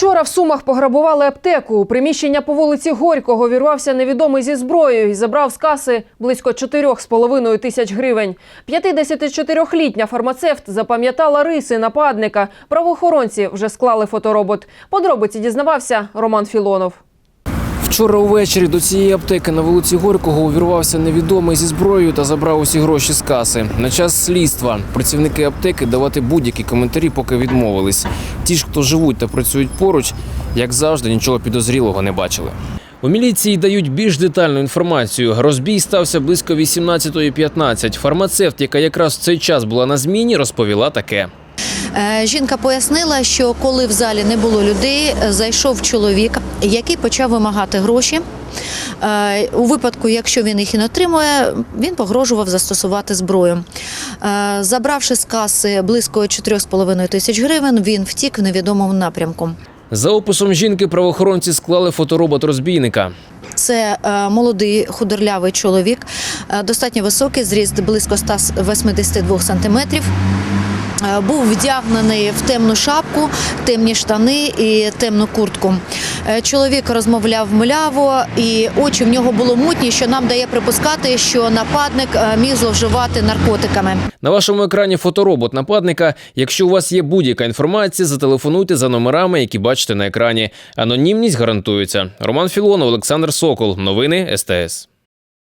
Вчора в Сумах пограбували аптеку. У приміщення по вулиці Горького вірвався невідомий зі зброєю і забрав з каси близько 4,5 тисяч гривень. 54-літня фармацевт запам'ятала риси нападника. Правоохоронці вже склали фоторобот. Подробиці дізнавався Роман Філонов. Вчора увечері до цієї аптеки на вулиці Горького увірвався невідомий зі зброєю та забрав усі гроші з каси. На час слідства працівники аптеки давати будь-які коментарі поки відмовились. Ті ж, хто живуть та працюють поруч, як завжди, нічого підозрілого не бачили. У міліції дають більш детальну інформацію. Розбій стався близько 18.15. Фармацевт, яка якраз в цей час була на зміні, розповіла таке. Е, Жінка пояснила, що коли в залі не було людей, зайшов чоловік, який почав вимагати гроші. Е, У випадку, якщо він їх і не отримує, він погрожував застосувати зброю. Е, Забравши з каси близько 4,5 тисяч гривень, він втік в невідомому напрямку. За описом жінки правоохоронці склали фоторобот розбійника. Це е, молодий худорлявий чоловік, е, достатньо високий, зріст близько 182 сантиметрів. Е, Був вдягнений в темну шапку, темні штани і темну куртку. Е, Чоловік розмовляв мляво, і очі в нього було мутні, що нам дає припускати, що нападник е, міг зловживати наркотиками. На вашому екрані фоторобот нападника. Якщо у вас є будь-яка інформація, зателефонуйте за номерами, які бачите на екрані. Анонімність гарантується. Роман Філонов, Олександр Сокол. Новини СТС.